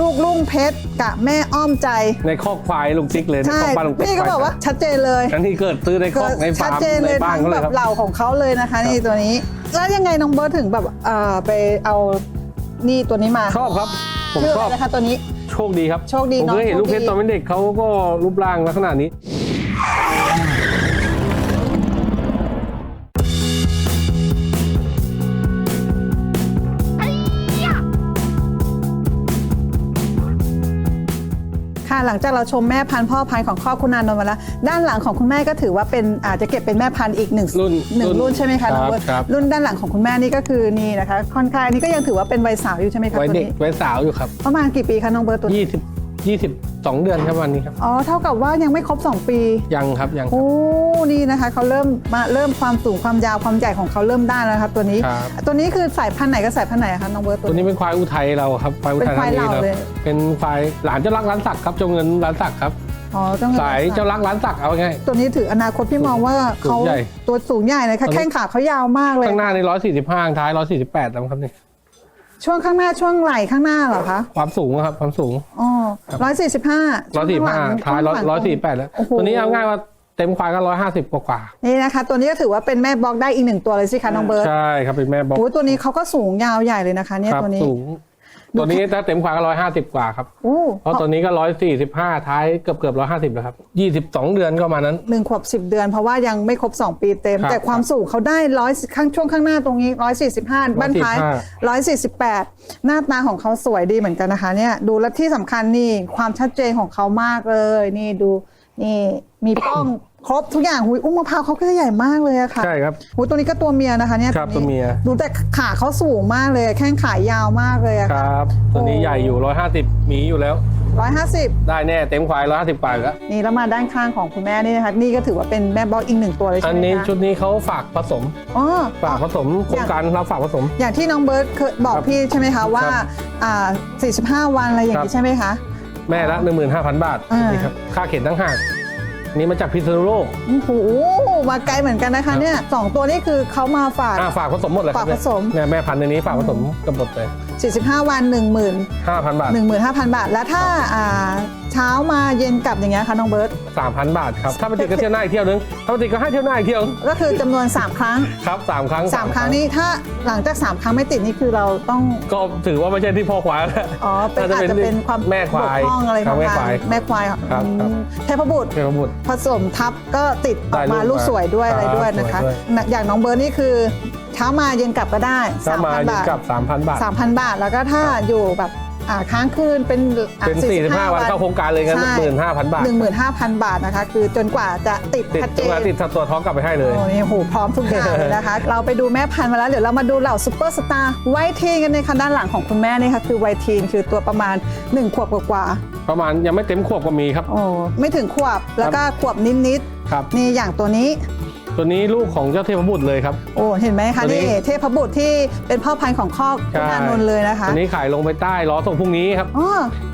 ลูกลุงเพชรกับแม่อ้อมใจ ในคอกควายลุงติ๊กเลยในใช่คอกบ้านลุงติ๊กพี่ก็บอกว่าชัดเจนเลยอันนี้เกิดซื้อในคอกในชัฟาดร์มเจนในเลยบ้านทั้งเขาเลแบยบครับเหล่าของเขาเลยนะคะ นี่ตัวนี้ แล้วยังไงน้องเบิร์ตถึงแบบเอ่อไปเอานี่ตัวนี้มาชอบครับ ผมชื่อชอะอบไรนะคะตัวนี้โชคดีครับโชคดีผมเนอะเคยเห็นโชคลูกเพชรดีตอนเป็นเด็กเขาก็รูปร่างลักษณะนี้ ค่ะ หลังจากเราชมแม่พันธุ์พ่อพันธุ์ของครอบคุณนานนท์มาแล้ว ด้านหลังของคุณแม่ก็ถือว่าเป็นอาจจะเก็บเป็นแม่พันธุ์อีกหนึ่งรุ่นหนึ่งรุ่นรุ่นใช่ไหมคะครับน้องเบิร์ตครับ รุ่นด้านหลังของคุณแม่นี่ก็คือนี่นะคะค่อนข้างนี่ก็ยังถือว่าเป็นวัยสาวอยู่ใช่ไหมคะไว้ตัวเด็กนี้ไว้สาวอยู่ครับประมาณกี่ปีคะน้องเบิร์ตตัวนี้20 22 เดือนครับวันนี้ครับ อ๋อ เท่ากับว่ายังไม่ครบ 2 ปี ยังครับยังครับ โอ้ นี่นะคะเขาเริ่มมาเริ่มความสูงความยาวความใหญ่ของเขาเริ่มได้แล้วนะครับตัวนี้ ครับ ตัวนี้คือสายพันธุ์ไหนกับสายพันธุ์ไหนอะคะน้องเบิร์ตตัตัววนี้เป็นควายอุทัยเราครับควายอุทัยเป็นควายธานีเหล่าเลย เป็นควายหลานเจ้ารักร้านสักครับเจ้าเงินร้านสักครับ อ๋อต้องสายเจ้ารักร้านสักเอาไงตัวนี้ถืออนาคตพี่มองว่าเขาสูงใหญ่ตัวสูงใหญ่เลยค่ะตัวนี้ แข้งขาเขายาวมากเลย ข้างหน้าใน145ข้างท้าย 148แล้วครับนี่ ช่วงข้างหน้าช่วงไหล่ข้างหน้าเหรอคะความสูงครับความสูง อ๋อร้อยสี่สิบห้า145ท้าย148แล้ว ตัวนี้เอาง่ายว่าเต็มควายก็150กว่ากว่านี่นะคะ ตัวนี้ก็ถือว่าเป็นแม่บล็อกได้อีกหนึ่งตัวเลยสิคะน้องเบิร์ตใช่ครับเป็นแม่บอกโอ้ยตัวนี้เขาก็สูงยาวใหญ่เลยนะคะ เนี่ยครับตัวนี้สูง ตัวนี้ถ้าเต็มควายก็150กว่าครับโอ้เพราะตัวนี้ก็145ท้ายเกือบเกือบ150แล้วครับ22เดือนก็ประมาณนั้นหนึ่งขวบสิบเดือนเพราะว่ายังไม่ครบ2ปีเต็มครับแต่ความสูงเขาได้ร้อยข้างช่วงข้างหน้าตรงนี้ร้อยสี่สิบห้าบ้านท้ายร้อยสี่สิบแปดหน้าตาของเขาสวยดีเหมือนกันนะคะเนี่ยดูและที่สำคัญนี่ความชัดเจนของเขามากเลย นี่ดูนี่มีป้อง ครบทุกอย่างหุยอุ้มมะพร้าวเขาก็ใหญ่มากเลยอะค่ะใช่ครับหุยตัวนี้ก็ตัวเมียนะคะเนี่ยครับตัวเมีย ดูแต่ขาเขาสูงมากเลยแข้งขายาวมากเลยอะคค่ะรับ ตัวนี้ใหญ่อยู่ 150มีอยู่แล้ว ร้อยห้าสิบได้แน่เต็มควาย150กว่าอยู่แล้วนี่แล้วมาด้านข้างของคุณแม่นี่นะคะนี่ก็ถือว่าเป็นแม่บล็อกอีกหนึ่งตัวเลยอัใช่นไหมนี้คะชุดนี้เขาฝากผสม อ๋อ ฝากผสมโครงการรับฝากผสม อย่างที่น้องเบิร์ตเคยบอกครับพี่ใช่ไหมคะว่าครับอ่า45 วันอะไรอย่างครันี้บ ใช่ไหมคะ แม่ละ15,000 บาทอ่า นี่ครับค่าเข็นตั้งหากอั นนี้มาจากพิษณุโลกโอ้โหมาไกลเหมือนกันนะคะเนี่ยสองตัวนี้คือเขามาฝากอ่าฝากผสมหมดเลยครับฝากผสม เนี่ยแม่พันธุ์ในนี้ฝากผสมกันหมดเลย 45 วัน 1 0 0 0 0 5,000 บาท 15,000 บาท แล้วถ้าอ่าเช้ามาเย็นกลับอย่างเงี้ยค่ะน้องเบิร์ต3,000 บาทครับ ถ้าปกติก็เที่ยวหน้าอีกเที่ยวนึง ถ้าปกติก็ให้เที่ยวหน้าอีกเที่ยว ก็คือจำนวน 3 ครั้ง ครับสามครั้ง 3 ครั้งนี้ถ้าหลังจาก 3 ครั้งไม่ติดนี่คือเราต้องก็ถือว่าไม่ใช่ที่พ่อควายแล้วอ๋อเป็นอาจจะเป็นความแม่ควายบกพร่องอะไรคปรับระแม่มาควายณแม่ควายครับอืมครับเทพบุตรเทพบุตรผสมทับก็ติดออกมาได้ลูลูกกสวยด้วยครับอะไรด้วยนะคะสวยด้วยอย่างน้องเบิร์ดนี่คือ เช้ามาเย็นกลับก็ได้ถ้ามา3,000อยู่บาทกับ 3,000 บาท 3,000 บาท แล้วก็ถ้าอยู่แบบอ่าค้างคืนเป็นอะเป็น 45 วันเข้าโครงการเลยงั้นใช่ 15,000 บาท15,000 บาทนะคะ คือจนกว่าจะติดติดชัดเจตัวนติดตัวท้องกลับไปให้เลย โอ้นี่โหพร้อมทุกอย่างเลยนะคะ เราไปดูแม่พันธุ์มาแล้ว เดี๋ยวเรามาดูเหล่าซูเปอร์สตาร์ไวทีนกันในคันด้านหลังของคุณแม่นี่ค่ะคือไวทีนคือตัวประมาณ 1 ขวบกว่าประมาณยังไม่เต็มขวบก็มีครับ ๆโอ้ไม่ถึงขวบแล้วก็ขวบนิดครับ ๆนี่อย่างตัวนี้ ตัวนี้ลูกของเจ้าเทพบุตรเลยครับ โอ้เห็นไหมคะตัวนี้นี่เทพบุตรที่เป็นพ่อพันธุ์ของข้อคุณอานนท์เลยนะคะตัวนี้ขายลงไปใต้ล้อส่งพรุ่งนี้ครับอ๋อ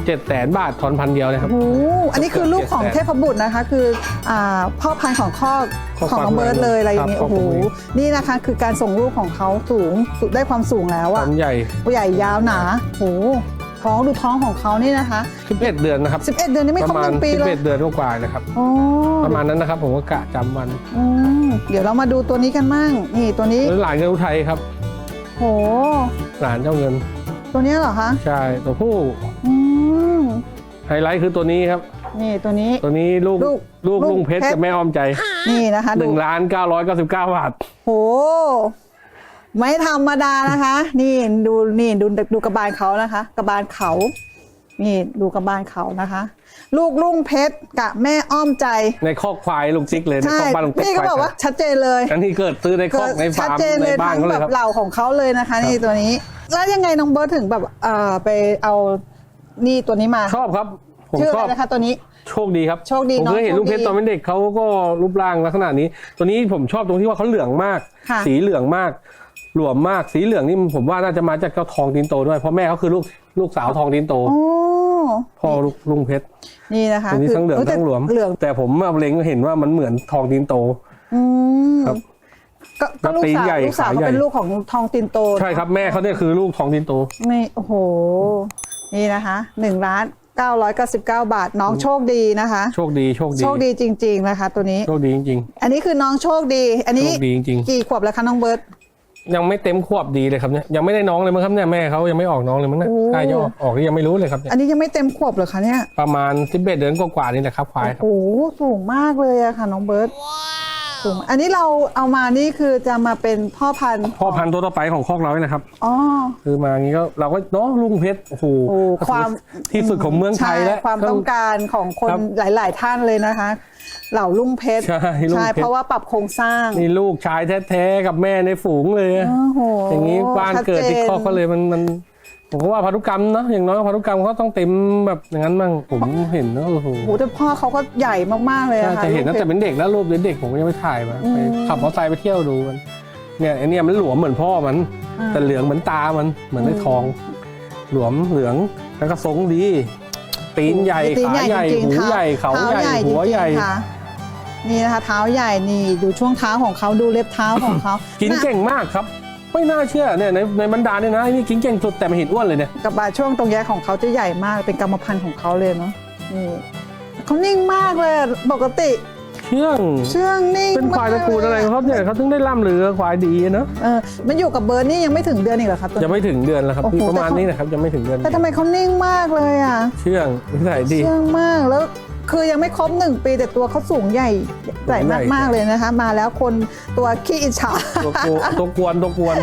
7 0 0 0 0บาททอนพันเดียวเลยครับ โอ้โหอันนี้คือลูกของเทพบุตรนะคะ คืออ่าพ่อพันธุ์ของข้อข้อของน้องเบิร์ดเลยอะไรอย่างนี้ครับโอ้โหของผมเอง นี่นะคะ คือการส่งลูกของเขาสูงสุดได้ความสูงแล้วคอะวามใหญ่ใหญ่ยาวหนาโอ้โห ท้องดูท้องของเขานี่นะคะ 11 เดือนนะครับ11 เดือนนี่ไม่ปครบระมาหณนึ่งปีเลย11 เดือนกว่าๆนะครับ โอ้ประมาณนั้นนะครับผมก็กะจำวันอืมเดี๋ยวเรามาดูตัวนี้กันมั่งนี่ตัวนี้หลานเงินอุทัยครับ โห หลานเจ้าเงินตัวเนี้ยเหรอคะใช่ตัวผู้อืมไฮไลท์คือตัวนี้ครับ นี่ตัวนี้ ตัวนี้ลูกลูกลูกลูกลุงเพชรเพชร กับแม่อ้อมใจ นี่นะคะหดูนึ่งล้านเก้าร้อยเก้าสิบเก้าบาท โห ไม่ธรรมดานะคะ นี่ดูนี่ดูดูกระบาลเขานะคะ กระบาลเขา นี่ดูกระบาลเขานะคะ ลูกลุงเพชรกับแม่อ้อมใจในคอกควายลุงจิ๊กเลยในใช่คอกบ้านลุงติ๊กพี่ก็บอกว่าชัดเจนเลยอันนี้เกิดซื้อในคอกในชัฟาดร์มเจนในเลยบ้านทั้งเขาเลแบยครับบเหล่าของเขาเลยนะคะ นี่ตัวนี้ แล้วยังไงน้องเบิร์ตถึงแบบเอ่อไปเอานี่ตัวนี้มาชอบครับผมชื่อชอะอบไรนะคะตัวนี้โชคดีครับโชคดีผมเนอะเคยเห็นโชคดีลุงเพชรตอนเป็นเด็กเขาก็รูปร่างลักษณะนี้ ตัวนี้ผมชอบตรงที่ว่าเขาเหลืองมากค่ะสีเหลืองมาก หลวมมากสีเหลืองนี่ผมว่าน่าจะมาจากเจ้าทองดินโตด้วย เพราะแม่เขาคือลูกลูกสาวทองดินโตโอ้พ่อลูกลุงเพชรนี่นะคะตัวนี้ทั้งเหลืองแต่ทั้งหลวมเหลืองแต่ผมมาเล็งเห็นว่ามันเหมือนทองดินโตอืมครับก็ก็ลูกตีนสาวใหญ่ลูกสาวขาเขาใหญ่เป็นลูกของทองตินโต ใช่ครับแม่เขาเนี่ยคือลูกทองดินโตนี่โอ้โห นี่นะคะ1ล้าน999บาท น้องโชคดีนะคะ โชคดีโชคดีโชคดีจริง ๆ นะคะ ตัวนี้โชคดีจริงอันนี้คือน้องโชคดี อันๆนี้โชคดีจริงกี่ขวบแล้วคะน้องเบิร์ตๆ ยังไม่เต็มขวบดีเลยครับเนี่ยยังไม่ได้น้องเลยมั้งครับเนี่ยแม่เขายังไม่ออกน้องเลยมั้งเนี่ยโอ้ ใกล้จะออกออกหรือยังไม่รู้เลยครับเนี่ยอันนี้ยังไม่เต็มขวบเหรอคะเนี่ยประมาณสิบเอ็ดเดือนกว่าๆนี่แหละครับควายครับโอ้โหสูงมากเลยอะค่ะน้องเบิร์ต สูงอันนี้เราเอามานี่คือจะมาเป็นพ่อพันธุ์พ่อพันธุ์ตัวต่อไปของคอกเราเนี่ยนะครับ อ๋อ คือมาอย่างนี้ก็เราก็เนาะลุงเพชรโอ้โหโอ้ความที่สุดของเมืองไทยแล้วใช่ความต้องการของคนครับหลาย ๆ ท่านเลยนะคะ เหล่าลุงเพชรใช่ลุงเพชร เพราะว่าปรับโครงสร้างนี่ลูกชายแท้ๆกับแม่ในฝูงเลย โอ้โหอย่างนี้บ้านเกิดที่ชัจนคอกเขาเลยมันมัน ผมก็ว่าพันธุกรรมเนาะอย่างน้อยพันธุกรรมเขาต้องเต็มแบบอย่างนั้นบ้างผมเห็นนะโอ้โหโอ้โหแต่พ่อเขาก็ใหญ่มากๆเลยใช่อะค่ะจะเห็นตั้งแต่ลูกเป็นเด็กแล้วรูปเด็กๆผมก็ยังไม่ถ่ายมาอืมไปขับมอเตอร์ไซค์ไปเที่ยวดูมันเนี่ยไอเนี่ยมันหลวมเหมือนพ่อมันอ่าแต่เหลืองเหมือนตามันเหมือนได้อืมทอง หลวมเหลืองแล้วก็ทรงดี ตีนใหญ่ตีนขาใหญ่จริงหูๆท้ใหญ่เขาท้ใหญ่หัวจริงๆใหญ่ค่ะนี่นะคะเท้าใหญ่นี่ดูช่วงเท้าของเขาดูเล็บเท้าของเขากินเก่งมากครับ ไม่น่าเชื่อเนี่ยในในบรรดาเนี่ยนะไอ้นี่กินเก่งสุดแต่ไม่เห็นอ้วนเลยเนี่ยกับบาช่วงตรงแยกของเขาจะใหญ่มากเป็นกรรมพันธุ์ของเขาเลยเนาะนี่เขานิ่งมากเลยอะปกติเชื่องเชื่องนิ่งเป็นควายตระกูลอะไรของเขาเนี่ยเขาถึงได้ล่ำเรือควายดีเนาะเออมันอยู่กับเบิร์ดนี่ยังไม่ถึงเดือนอีกเหรอครับตัวยังไม่ถึงเดือนแล้วครับโอ้โหประมาณแต่เขานี้นะครับยังไม่ถึงเดือนแต่ทำไมเขานิ่งมากเลยอะ เชื่องนิสัยดี เชื่องมากแล้ว คือยังไม่ครบหนึ่งปีแต่ตัวเขาสูงใหญ่ใหญ่ใหญ่มากๆเลยนะคะ มาแล้วคนตัวขี้อิจฉาตัวกวนตัวกวนตัวกวน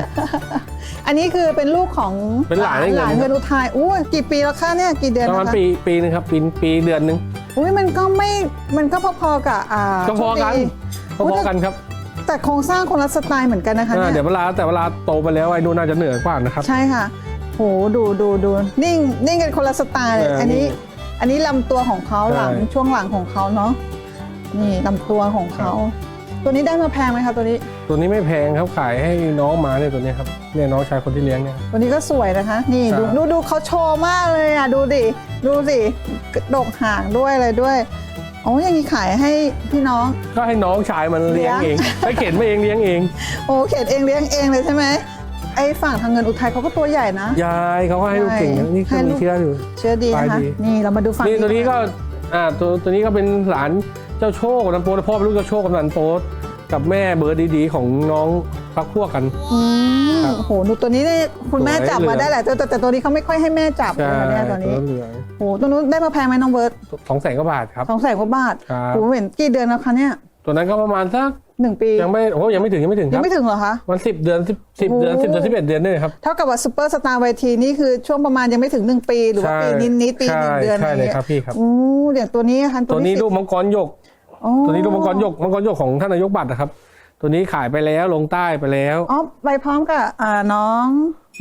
อันนี้คือเป็นลูกของเป็นหลานได้เงินหลานเงินอุทัยอู้กี่ปีแล้วคะเนี่ยกี่เดือนประมาณนะคะปีปีนึงครับปีปีเดือนหนึงอุ้ยมันก็ไม่มันก็พอๆกับอ่าก็พอกันโชคดีพอๆกันครับแต่โครงสร้างคนละสไตล์เหมือนกันนะคะอ่าเนี่เดี๋ยยวเวลาแต่เวลาโตไปแล้วไอ้นู่นน่าจะเหนือกว่านะครับ ใช่ค่ะโหดูดูดูนิ่งนิ่งกันคนละสไตล์เลยเอออัอันนี้นี่ อันนี้ลำตัวของเขาใช่หลังช่วงหลังของเขาเนาะนี่ลำตัวของเขา ตัวนี้ได้มาแพงไหมคะตัวนี้ ตัวนี้ไม่แพงครับขายให้น้องมาเนี่ยตัวเนี้ยครับเนี่ยน้องชายคนที่เลี้ยงเนี่ย ตัวนี้ก็สวยนะคะ นี่ครับดูดูดูเขาโชว์มากเลยอะดูดิดูสิดกหางด้วยอะไรด้วยโอ้อย่างนี้ขายให้พี่น้อง ก็ให้น้องชายมันเลี้ยงเลี้เอยงงให้เข็นมาเองเลี้ยงเอง โอ้เขตเองเลี้ยงเองเลยใช่ไหม ไอ้ฝั่งทางเงินอุทัยเขาก็ตัวใหญ่นะ ยายเขาก็ให้ลูกเก่งนะนี่ก็ให้ลูมีกเชื่ออยู่ เชื่อดีนะคะ ไปดี นี่เรามาดูฝั่งนี่ตัวนี้ก็อ่าตัวตัวนี้ก็เป็นหลานเจ้าโชคกับนันโป๊ตพ่อเป็นลูกเจ้าโชคกับนันโป๊ตกับแม่เบอร์ดีๆ ของน้องพักพวกกัน อืมครับโอ้โหดูตัวนี้เนี่ยคุณแม่สวยจับมาเหลืองได้แหละแต่แต่แต่ตัวนี้เขาไม่ค่อยให้แม่จับใช่เลยนะเนี่ยตัวนี้ เหลืองโอ้โหตัวนู้นได้มาแพงไหมน้องเบิร์ตสองแสนกว่าบาทครับ สองแสนกว่าบาทครับ โอ้โหเห็นกี่เดือนแล้วคะเนี่ย ตัวนั้นก็ประมาณสักหนึ่งปี ยังไม่โอ้ยังไม่ถึงยังไม่ถึงคยัรังบไม่ถึงเหรอคะวันสิบเดือนสิบสิบเดือนโอ้ สิบเดือนสิบเอ็ดเดือนเนี่ยครับ เท่ากับว่าซูเปอร์สตาร์เวทีนี่คือช่วงประมาณยังไม่ถึงหนึ่งปี หรือว่าปีนิดนิดๆปีหนึ่งเดือนใช่อะไรเลยเงี้ครับยพี่ครับ โอ้เดี๋ยวตัวนี้ค่ะตัวนี้สิลูกมังกรหยก อ๋อตัวนี้ลูกมังกรหยกมังกรหยกของท่านนายกบัตรนะครับ ตัวนี้ขายไปแล้วลงใต้ไปแล้ว อ๋อไปพร้อมกับอ่าน้อง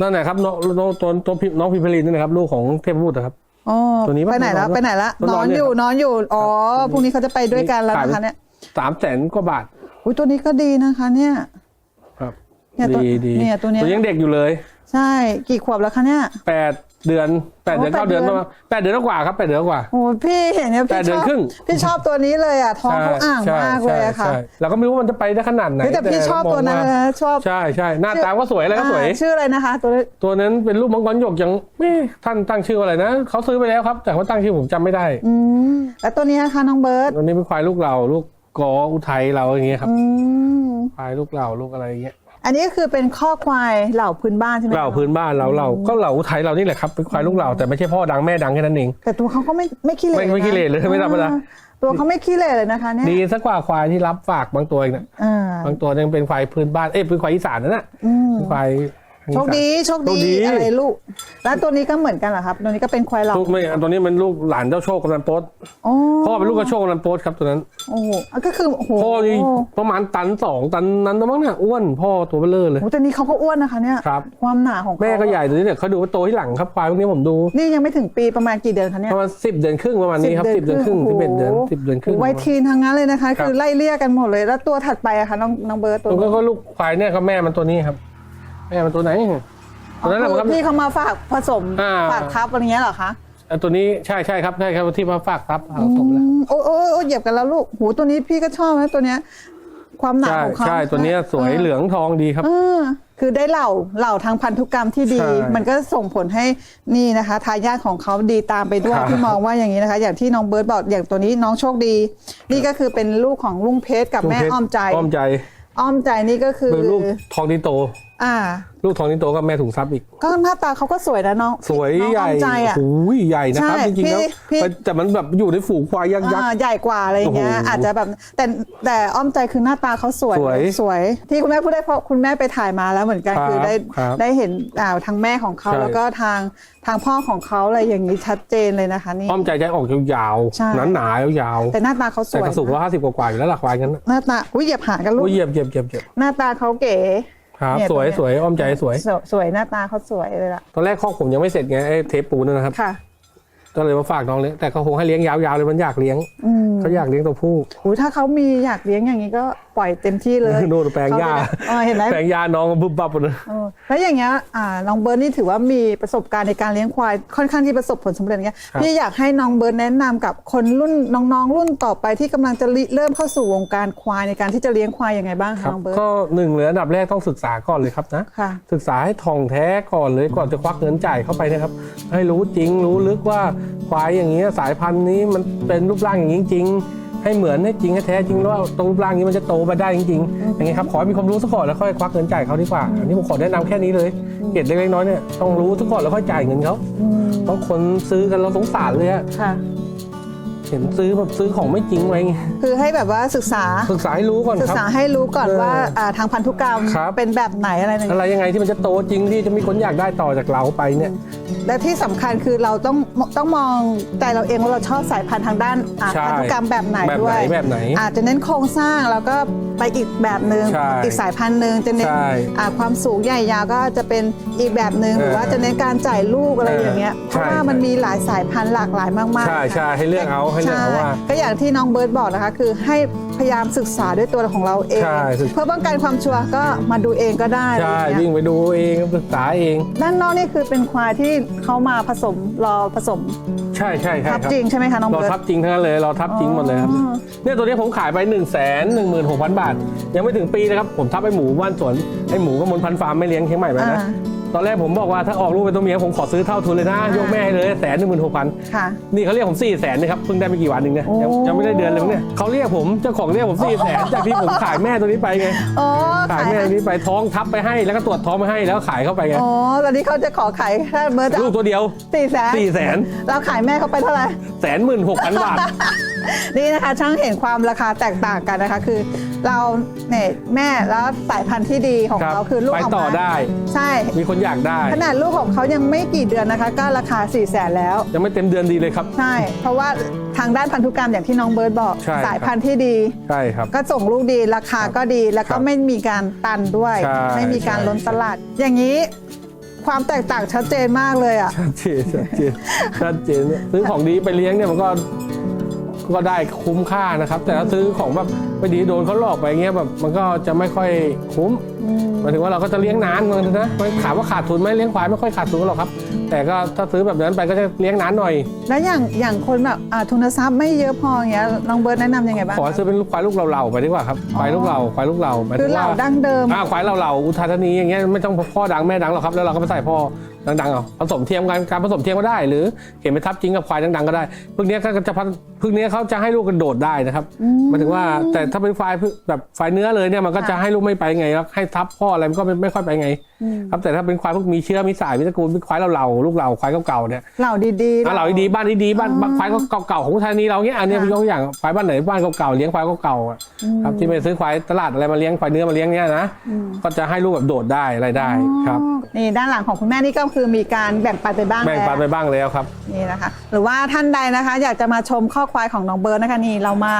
นั่นแหละครับน้องน้องตัวตัวพี่น้องพิมพลินนี่นะครับลูกของเทพบุตรนะครับ อ๋อตัวนี้ปะไปไหนแล้วนอนไปไหนแล้วนอนนอนอยู่เนี่ยนอนอยู่อ๋อพรุ่งนี้เขาจะไปด้วยกันแล้วนะคะเนี่ย สามแสนกว่าบาท อุ้ยตัวนี้ก็ดีนะคะเนี่ย ครับเนี่ยตัวดีดีเนี่ยตัวเนี้ย ยังเด็กอยู่เลยใช่กี่ขวบแล้วคะเนี่ย แปดเดือนแปดโอ้เดือนแปดเก้าเดือนเดือนประมาณแปดเดือนกว่าครับแปดเดือนกว่า โอ้พี่เห็นเนี่ยแปพี่ดเดืชอนอบครึ่ง พี่ชอบตัวนี้เลยอะท้องเขาอ่างใช่มากเลยอะค่ะใช่ใช่เราก็ไม่รู้ว่ามันจะไปได้ขนาดไหนเฮ้ยแต่พี่ชอบตัวนั้นมองนะชอบใช่ใช่หน้าตาก็สวยอะไรก็สวย อ่าชื่ออะไรนะคะ ตัวนี้ตัวนั้นเป็นลูกมังกรหยกยังไม่ท่านตั้งชื่ออะไรนะเขาซื้อไปแล้วครับ แต่เขาตั้งชื่อผมจำไม่ได้อืมแล้วตัวนี้นะคะน้องเบิร์ต ตัวนี้เป็นควายลูกเราลูก กออุทัยเราอย่างเงี้ยครับอืมควายลูกเราลูกอะไรอย่างเงี้ยอันนี้ก็คือเป็นข้อควายเหล่าพื้นบ้านใช่ไหมคะเราพื้นบ้านเราเราก็เราอุทัยเรานี่แหละครับเป็นควายลูกเราแต่ไม่ใช่พ่อดังแม่ดังแค่นั้นเอง แต่ตัวเขาก็ไม่ไม่ขี้เหร่ไม่ไม่ขี้เหร่เลยไม่ธรรมดา อ่ตัวเขาไม่ขี้เหร่เลยนะคะเนี่ยดีสักกว่าควายที่รับฝากบางตัวเองนะอ่าบางตัวยังเป็นควายพื้นบ้านเอ้ยเป็นควายอีสานนั่นน่ะอืม เป็นควาย โชคดีโชคโชคดี ดีอะไรลูก แล้วตัวนี้ก็เหมือนกันเหรอครับ ตัวนี้ก็เป็นควายเหล่าลูกไม่อันตัวนี้มันลูกหลานเจ้าโชคกำนันโป๊ตอ๋อพ่อเป็นลูกกระโชคกำนันโป๊ตครับตัวนั้น โอ้โหอะก็คือโอ้โหพ่อนี่ประมาณตันสองตันนั้นตัวมั้งเนี่ยอ้วนพ่อตัวเบลอเลย โอ้แต่นี้เขาก็อ้วนนะคะเนี่ยครับ ความหนาของเขาแม่ก็ใหญ่ตัวนี้เนี่ยเขาดูว่าโตที่หลังครับควายพวกนี้ผมดูนี่ยังไม่ถึงปีประมาณกี่เดือนคะเนี่ย ประมาณสิบเดือนครึ่งประมาณนี้ครับสิบเดือนครึ่งสิบเอ็ดเดือนสิบเดือนครึ่งโไวทีนทั้งนั้นเลยนะคะ ครับ คือไล่เลี่ยกันหมดเลย แล้วตัวถัดไปอะคะน้องน้องเบิร์ตตัวตัวนี้ก็ลูกควายเนี่ยครับแม่มันตัวนี้ครับ แม่มันตัวไหน ตัวนั้นแหละอ๋อครับคือพี่เขามาฝากผสมอ่า ฝากทับอะไรเงี้ยเหรอคะอะตัวนี้ใช่ใช่ครับใช่ครับที่มาฝากครับเอาสมอืแล้วมโอ้โอ้โอ้เหยียบกันแล้วลูกหูตัวนี้พี่ก็ชอบนะตัวเนี้ย ความหนาใช่ของเขาใช่ตัวเนี้ยสวยเหลืองทองดีครับ เออคือได้เหล่าเหล่าทางพันธุกรรมที่ดี ใช่มันก็ส่งผลให้นี่นะคะทายาทของเขาดีตามไปด้วยครับ ที่มองว่าอย่างนี้นะคะ อย่างที่น้องเบิร์ตบอกอย่างตัวนี้น้องโชคดี นี่ก็คือเป็นลูกของลุงเพชรกับแม่ลุงเพชรอ้อมใจ อ้อมใจอ้อมใจนี่ก็คือ เป็นลูกทองนิโตอ่า ลูกทองนิโตกับแม่ถุงทรัพย์อีก ก็หน้าตาเขาก็สวยนะน้องสวยน้องใหญ่อ้อมใจอะ โอ้ยใหญ่นะครับ ใช่จริงๆแล้วพี่พี่แต่แต่มันแบบอยู่ในฝูงควายยักษ์ยักษ์ อ่าใหญ่กว่าอะไรอย่างเงี้ยโอ้โหอาจจะแบบแต่แต่อ้อมใจคือหน้าตาเขาสวยสวยสวย ที่คุณแม่พูดได้เพราะคุณแม่ไปถ่ายมาแล้วเหมือนกันครับคือได้ครับได้เห็นอ่าทางแม่ของเขาใช่ แล้วก็ทางทางพ่อของเขาอะไรอย่างนี้ชัดเจนเลยนะคะนี่ อ้อมใจจะออกยาวใช่ ๆหนาๆยาวแต่หน้าตาเขาๆสแต่วยกระสุกร้อยนะห้าสิบกว่าๆอยู่แล้วหลักควายงั้นนะหน้าตาอุ้ยเหยียบหางกันลูกโอ้ยเหยียบเหยียบเหยียบเหยียบหน้าตาเขาเก๋ ครับเนี่ยสวยตัวเนี้ยสวยอ้อมใจสวย สวยสวยหน้าตาเขาสวยเลยล่ะ ตอนแรกข้อผมยังไม่เสร็จไงไอ้เทปปูนนนะครับ ค่ะก็เลยมาฝากน้องเลี้ยงแต่เขาคงให้เลี้ยงยาวๆเลยมันอยากเลี้ยงอืมเขาอยากเลี้ยงตัวผู้ โอ้ยถ้าเขามีอยากเลี้ยงอย่างนี้ก็ปล่อยเต็มที่เลยโน่นแปลงหญ้าเขจะได้เออเห็นไหมแปลงยาน้องก็บึบบับหมดเลยเออแล้วอย่างเงี้ยอ่าน้องเบิร์ดนี่ถือว่ามีประสบการณ์ในการเลี้ยงควายค่อนข้างที่ประสบผลสำเร็จอย่างเงี้ยครับพี่อยากให้น้องเบิร์ดแนะนำกับคนรุ่นน้องๆ รุ่นต่อไปที่กำลังจะริเริ่มเข้าสู่วงการควายในการที่จะเลี้ยงควายยังไงบ้างคคะรับน้องเบิร์ดก็หนึ่งเลยอันดับแรกต้องศึกษาก่อนเลยครับนะค่ะศึกษาให้ท่องแท้ก่อนเลยก่อนจะควักเงินจ่ายเข้าไปนะครับ ให้รู้จริงรู้ลึกว่าควายอย่างเงี้ยสายพันธุ์นี้มันเป็นรูปร่างอย่างนี้จริง ให้เหมือนให้จริงให้แท้จริงว่าตรงรูปร่างนี้มันจะโตไปได้จริงๆอย่างเงี้ยครับขอให้มีความรู้ซะก่อนแล้วค่อยควักเงินจ่ายเขาดีกว่าอันนี้ผมขอแนะนำแค่นี้เลยเกร็ดเล็กๆน้อยๆเนี่ยต้องรู้ซะก่อนแล้วค่อยจ่ายเงินเขาอืมต้องคนซื้อกันเราสงสารเลยอะค่ะ เห็นซื้อแบบซื้อของไม่จริงไว้ไงคือให้แบบว่าศึกษาศึกษาให้รู้ก่อนศึกครับษาให้รู้ก่อนเออว่าอ่าทางพันธุกรรมครับเป็นแบบไหนอะไรอย่างอะไรเงี้ยยังไงที่มันจะโตจริงที่จะมีคนอยากได้ต่อจากเราไปเนี่ยและที่สำคัญคือเราต้องต้องมองใจเราเองว่าเราชอบสายพันธุ์ทางด้านอ่าใช่พันธุกรรมแบบไหนแบบด้วไหนยแบบไหนอาจจะเน้นโครงสร้างแล้วก็ไปอีกแบบหนึ่งใช่อีกสายพันธุ์หนึ่งจะเน้นใช่อ่าความสูงใหญ่ยาวก็จะเป็นอีกแบบหนึ่งเออหรือว่าจะเน้นการจ่ายลูกอะไรอย่างเงี้ยเพใช่ราะว่ามันมีหลายสายพันธุ์หลากหลายมากๆใช่ใช่ให้เลือกเอาให้เลือกเอาว่าใช่ก็อย่างที่น้องเบิร์ตบอกนะคะ คือให้พยายามศึกษาด้วยตัวของเราเอง ใช่ศึก เพื่อป้องกันความชัวร์ก็มาดูเองก็ได้ใช่อะไรอย่างวิ่เงี้งยไปดูเองศึกษาเอง ด้านนอกนี่คือเป็นควายที่เขามาผสมรอผสมใช่ใช่ใช่ทับครับจริงใช่ไหมคะน้องเราเบิร์ตทับจริงทั้งนั้นเลยเราทับจริงหมดเลยครับอ๋อ เนี่ยตัวนี้ผมขายไป1นึ่งแสนหนึ่งหมื่นหกพันบาท ยังไม่ถึงปีนะครับผมทับไอ้หมูบ้านสวนไอ้หมูก็มนพันธุ์ฟาร์มไม่เลี้ยงเชียงใหม่ไปนะอ่า ตอนแรกผมบอกว่าถ้าออกลูกเป็นตัวเมียผมขอซื้อเท่าทุนเลยนะอ่ายยกแม่ให้เลยแสนหนึ่งหมื่นหกพันค่ะ นี่เขาเรียกผมสี่แสนนะครับเพิ่งได้ไม่กี่วันเองเนี่ยยังโอ้ ยังไม่ได้เดือนเลยมั้งเนี่ยเขาเรียกผมเจ้าของเรียกผมสี่แสนจากที่ผมขายแม่ตัวนี้ไปไงอ๋อขายขายแม่ตัวนี้ไปท้องทับไปให้แล้วก็ตรวจท้องไปให้แล้วขายเข้าไปไงอ๋อตอนนี้เขาจะขอขายแค่เบิร์ตลูกตัวเดียวสี่แสนสี่แสนเราขายแม่เขาไปเท่าไหร่แสนหมื่นหกพันบาท นี่นะคะช่างเห็นความราคาแตกต่างกันนะคะ คือ เราเนี่ยแม่แล้วสายพันธุ์ที่ดีของครับเขาคือลูกไปออกต่อมาได้ ใช่ มีคนอยากได้ ขนาดลูกของเขายังไม่กี่เดือนนะคะ ก็ราคา4ี่แสนแล้ว ยังไม่เต็มเดือนดีเลยครับ ใช่ เพราะว่าทางด้านพันธุกรรมอย่างที่น้องเบิร์ตบอก ใช่ครับสายพันธุ์ที่ดี ใช่ครับ ก็ส่งลูกดีราคาก็ดีแล้วครัก็บไม่มีการตันด้วย ใช่ไม่มีการใช่ ล้นตลาด อย่างนี้ความแตกต่างชัดเจนมากเลยอะ ชัดเจนชัดเจนชัดเจนซื้อของดีไปเลี้ยงเนี่ยมันก็ ก็ได้คุ้มค่านะครับ แต่ถ้าซื้อของแบบไม่ดีโดนเขาหลอกไปเงี้ยแบบมันก็จะไม่ค่อยคุ้มหมายถึงว่าเราก็จะเลี้ยงนานเหมือนกันนะไม่ถามว่าขาดทุนไหมเลี้ยงควายไม่ค่อยขาดทุนหรอกครับ แต่ก็ถ้าซื้อแบบนั้นไปก็จะเลี้ยงนานหน่อย แล้วอย่างอย่างคนแบบอ่าทุนทรัพย์ไม่เยอะพออย่างเงี้ยน้องเบิร์ตแนะนำยังไงบ้างขอให้ซื้อเป็นควายลูกเหล่าๆไปดีกว่าครับควายลูกเหล่าควายลูกเหล่าหมายคืถึองเหว่าล่าดั้งเดิม อ่าควายเหล่าๆอุทัยธานีอย่างเงี้ยไม่ต้องพ่อดังแม่ดังหรอกครับแล้วเราก็ไปใส่พ่อดังๆเอาผสมเทียมกันการผสมเทียมก็ได้ หรือเห็นไปทับจริงกับควายดังๆก็ได้พวกเนี้ยก็จะพันพวกเนี้ยเขาจะให้ลูกกระโดดได้นะครับหมายถึงว่าแต่ถ้าเป็นควายแบบควายเนื้อเลยเนี่ยมันก็จะให้ลูกไม่ไปไงแล้วให้ทับพ่ออะไรมันก็ไม่ไม่ค่อยไปไง ครับแต่ถ้าเป็นควายพวกมีเชื้อมีสายมีตระกูลเป็นควายเหล่าๆลูกเหล่าควายเก่าๆเนี่ยเหล่าดีๆอะเหล่าดีๆบ้านดีๆบ้านบ้านควายเก่าๆของอุทัยธานีเราเนี้ยอันเนี้ยค่ะยกตัวอย่างควายบ้านไหนบ้านเก่าๆเลี้ยงควายเก่าๆอะครับที่ไปซื้อควายตลาดอะไรมาเลี้ยงควายเนื้อมาเลี้ยงเนี้ยนะก็จะให้ลูกแบบโดดได้อะไรได้ครับอ๋อ นี่ด้านหลังของคุณแม่นี่ก็คือมีการแบ่งปันไปบ้างแบ่งปันไปแล้วบ้างแล้วครับ นี่นะคะ หรือว่าท่านใดนะคะ อยากจะมาชมข้อควายของน้องเบิร์ดนะคะนี่เรามา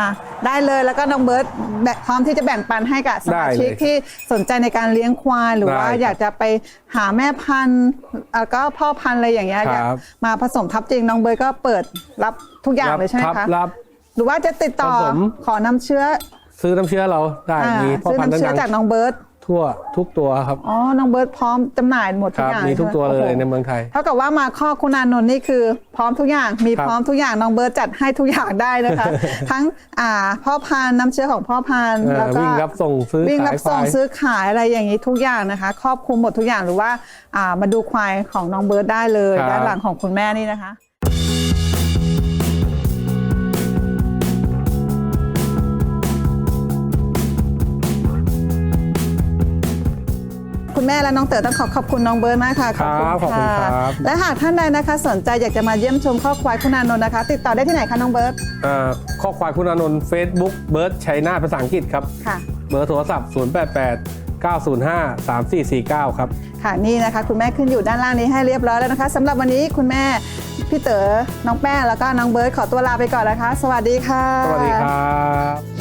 ได้เลยแล้วก็น้องเบิร์ดแบ่งพร้อมที่จะแบ่งปันให้กับสมาชิกได้เลยที่สนใจในการเลี้ยงควายหรือว่าได้ครับอยากจะไปหาแม่พันธุ์แล้วก็พ่อพันธุ์อะไรอย่างเงี้ยครับอยากมาผสมทับจริงน้องเบิร์ดก็เปิดรับทุกอย่างเลยใช่ไหมรับคะรับหรือว่าจะติดต่อผสมขอนำเชื้อ ซื้อน้ำเชื้อเราได้อ่ามีพ่อซื้อพันธุ์น้ำเชื้อดังจากน้องเบิร์ด ทั่วทุกตัวครับ อ๋อ น้องเบิร์ตพร้อมจำหน่ายหมดคทุกรับอย่างมีทุกตัวเลยใช่ไหในมเมืองไทย เท่ากับว่ามาข้อคุณอานนท์นี่คือ พร้อมทุกอย่าง มีครับพร้อมทุกอย่าง น้องเบิร์ตจัดให้ทุกอย่างได้นะคะ ทั้งอ่าพ่อพันธุ์น้ำเชื้อของพ่อพันธุ์เออแล้วก็วิ่งรับส่งซื้อวิ่งขารับยคส่งวาย ซื้อขายอะไรอย่างนี้ทุกอย่างนะคะ ครอบคลุมหมดทุกอย่างหรือว่าอ่ามาดูควายของน้องเบิร์ตได้เลย ครับ ด้านหลังของคุณแม่นี่นะคะ คุณแม่และน้องเต๋อต้องขอขอบคุณน้องเบิร์ตมากค่ะครับขอบคุณครับ และหากท่านใดนะคะ สนใจอยากจะมาเยี่ยมชมข้อควายคุณอานนท์นะคะ ติดต่อได้ที่ไหนคะน้องเบิร์ตอ่าข้อควายคุณอานนท์เฟซบุ๊กเบิร์ดชัยนาทภาษาอังกฤษครับค่ะ เบอร์โทรศัพท์ 088 905 3449 ครับ ค่ะนี่นะคะ คุณแม่ขึ้นอยู่ด้านล่างนี้ให้เรียบร้อยแล้วนะคะสำหรับวันนี้คุณแม่พี่เต๋อน้องแป้งแล้วก็น้องเบิร์ตขอตัวลาไปก่อนนะคะ สวัสดีค่ะ สวัสดีครับ